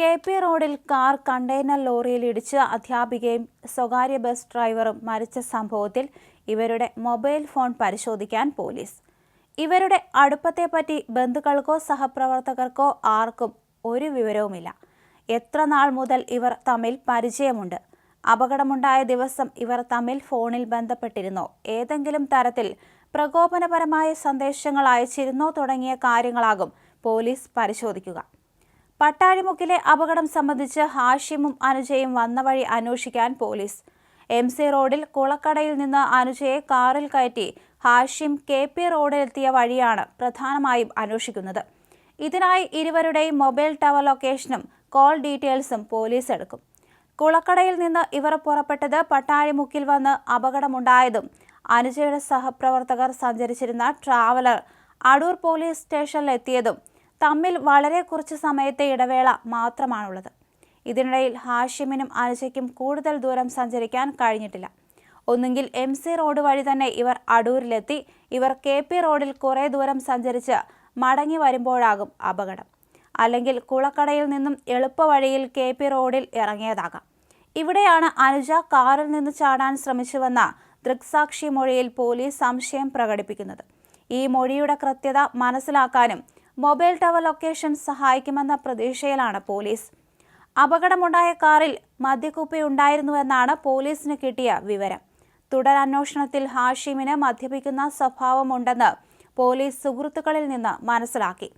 K P റോഡിൽ car container ലോറിയിൽ ഇടിച്ച് അധ്യാപികയും സ്വകാര്യ ബസ് ഡ്രൈവറും മരിച്ച സംഭവത്തിൽ ഇവരുടെ മൊബൈൽ ഫോൺ പരിശോധിക്കാൻ പോലീസ്. ഇവരുടെ അടുപ്പത്തെപ്പറ്റി ബന്ധുക്കൾക്കോ സഹപ്രവർത്തകർക്കോ ആർക്കും ഒരു വിവരവുമില്ല. എത്ര നാൾ മുതൽ ഇവർ തമ്മിൽ പരിചയമുണ്ട്? അപകടമുണ്ടായ ദിവസം ഇവർ തമ്മിൽ ഫോണിൽ ബന്ധപ്പെട്ടിരുന്നോ? ഏതെങ്കിലും തരത്തിൽ പ്രകോപനപരമായ സന്ദേശങ്ങൾ അയച്ചിരുന്നോ? തുടങ്ങിയ കാര്യങ്ങളാകും പോലീസ് പരിശോധിക്കുക. പട്ടാഴിമുക്കിലെ അപകടം സംബന്ധിച്ച് ഹാഷിമും അനുജയും വന്ന വഴി അന്വേഷിക്കാൻ പോലീസ്. എം സി റോഡിൽ കുളക്കടയിൽ നിന്ന് അനുജയെ കാറിൽ കയറ്റി ഹാഷിം കെ പി റോഡിലെത്തിയ വഴിയാണ് പ്രധാനമായും അന്വേഷിക്കുന്നത്. ഇതിനായി ഇരുവരുടെയും മൊബൈൽ ടവർ ലൊക്കേഷനും കോൾ ഡീറ്റെയിൽസും പോലീസ് എടുക്കും. കുളക്കടയിൽ നിന്ന് ഇവർ പുറപ്പെട്ടത് പട്ടാഴിമുക്കിൽ വന്ന് അപകടമുണ്ടായതും അനുജയുടെ സഹപ്രവർത്തകർ സഞ്ചരിച്ചിരുന്ന ട്രാവലർ അടൂർ പോലീസ് സ്റ്റേഷനിലെത്തിയതും തമ്മിൽ വളരെ കുറച്ച് സമയത്തെ ഇടവേള മാത്രമാണുള്ളത്. ഇതിനിടയിൽ ഹാഷിമിനും അനുജയ്ക്കും കൂടുതൽ ദൂരം സഞ്ചരിക്കാൻ കഴിഞ്ഞിട്ടില്ല. ഒന്നുകിൽ എം സി റോഡ് വഴി തന്നെ ഇവർ അടൂരിലെത്തി ഇവർ കെ പി റോഡിൽ കുറേ ദൂരം സഞ്ചരിച്ച് മടങ്ങി വരുമ്പോഴാകും അപകടം. അല്ലെങ്കിൽ കുളക്കടയിൽ നിന്നും എളുപ്പവഴിയിൽ കെ പി റോഡിൽ ഇറങ്ങിയതാകാം. ഇവിടെയാണ് അനുജ കാറിൽ നിന്ന് ചാടാൻ ശ്രമിച്ചുവെന്ന ദൃക്സാക്ഷി മൊഴിയിൽ പോലീസ് സംശയം പ്രകടിപ്പിക്കുന്നത്. ഈ മൊഴിയുടെ കൃത്യത മനസ്സിലാക്കാനും മൊബൈൽ ടവർ ലൊക്കേഷൻ സഹായിക്കുമെന്ന പ്രതീക്ഷയിലാണ് പോലീസ്. അപകടമുണ്ടായ കാറിൽ മദ്യക്കുപ്പി ഉണ്ടായിരുന്നുവെന്നാണ് പോലീസിന് കിട്ടിയ വിവരം. തുടരന്വേഷണത്തിൽ ഹാഷിമിന് മദ്യപിക്കുന്ന സ്വഭാവമുണ്ടെന്ന് പോലീസ് സുഹൃത്തുക്കളിൽ നിന്ന് മനസ്സിലാക്കി.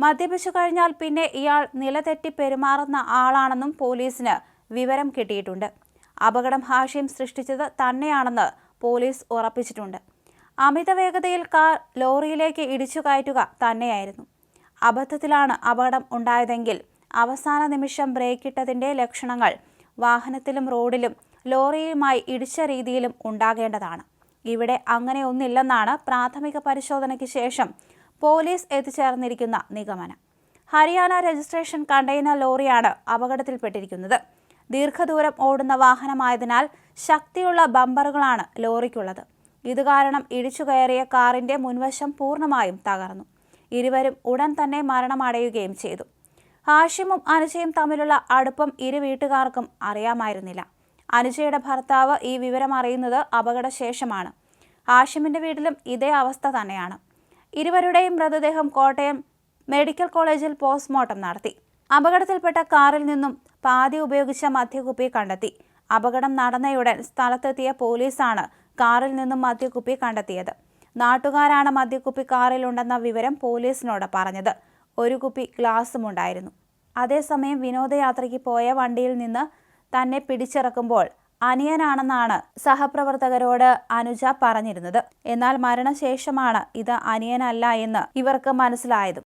മദ്യപിച്ചു കഴിഞ്ഞാൽ പിന്നെ ഇയാൾ നിലതെറ്റി പെരുമാറുന്ന ആളാണെന്നും പോലീസിന് വിവരം കിട്ടിയിട്ടുണ്ട്. അപകടം ഹാഷിം സൃഷ്ടിച്ചത് തന്നെയാണെന്ന് പോലീസ് ഉറപ്പിച്ചിട്ടുണ്ട്. അമിത വേഗതയിൽ കാർ ലോറിയിലേക്ക് ഇടിച്ചു കയറ്റുക തന്നെയായിരുന്നു. അബദ്ധത്തിലാണ് അപകടം ഉണ്ടായതെങ്കിൽ അവസാന നിമിഷം ബ്രേക്കിട്ടതിന്റെ ലക്ഷണങ്ങൾ വാഹനത്തിലും റോഡിലും ലോറിയുമായി ഇടിച്ച രീതിയിലും ഉണ്ടാകേണ്ടതാണ്. ഇവിടെ അങ്ങനെ ഒന്നില്ലെന്നാണ് പ്രാഥമിക പരിശോധനയ്ക്ക് ശേഷം പോലീസ് എത്തിച്ചേർന്നിരിക്കുന്ന നിഗമനം. ഹരിയാന രജിസ്ട്രേഷൻ കണ്ടെയ്നർ ലോറിയാണ് അപകടത്തിൽപ്പെട്ടിരിക്കുന്നത്. ദീർഘദൂരം ഓടുന്ന വാഹനമായതിനാൽ ശക്തിയുള്ള ബമ്പറുകളാണ് ലോറിക്കുള്ളത്. ഇത് കാരണം ഇടിച്ചു കയറിയ കാറിന്റെ മുൻവശം പൂർണമായും തകർന്നു. ഇരുവരും ഉടൻ തന്നെ മരണമടയുകയും ചെയ്തു. ഹാഷിമും അനുജയും തമ്മിലുള്ള അടുപ്പം ഇരു വീട്ടുകാർക്കും അറിയാമായിരുന്നില്ല. അനുജയുടെ ഭർത്താവ് ഈ വിവരം അറിയുന്നത് അപകടശേഷമാണ്. ഹാഷിമിന്റെ വീട്ടിലും ഇതേ അവസ്ഥ തന്നെയാണ്. ഇരുവരുടെയും മൃതദേഹം കോട്ടയം മെഡിക്കൽ കോളേജിൽ പോസ്റ്റ്മോർട്ടം നടത്തി. അപകടത്തിൽപ്പെട്ട കാറിൽ നിന്നും പാതി ഉപയോഗിച്ച മദ്യക്കുപ്പി കണ്ടെത്തി. അപകടം നടന്നയുടൻ സ്ഥലത്തെത്തിയ പോലീസാണ് കാറിൽ നിന്നും മദ്യക്കുപ്പി കണ്ടെത്തിയത്. നാട്ടുകാരാണ് മദ്യക്കുപ്പി കാറിലുണ്ടെന്ന വിവരം പോലീസിനോട് പറഞ്ഞത്. ഒരു കുപ്പി ഗ്ലാസും ഉണ്ടായിരുന്നു. അതേസമയം വിനോദയാത്രയ്ക്ക് പോയ വണ്ടിയിൽ നിന്ന് തന്നെ പിടിച്ചിറക്കുമ്പോൾ അനിയനാണെന്നാണ് സഹപ്രവർത്തകരോട് അനുജ പറഞ്ഞിരുന്നത്. എന്നാൽ മരണശേഷമാണ് ഇത് അനിയനല്ല എന്ന് ഇവർക്ക് മനസ്സിലായതും.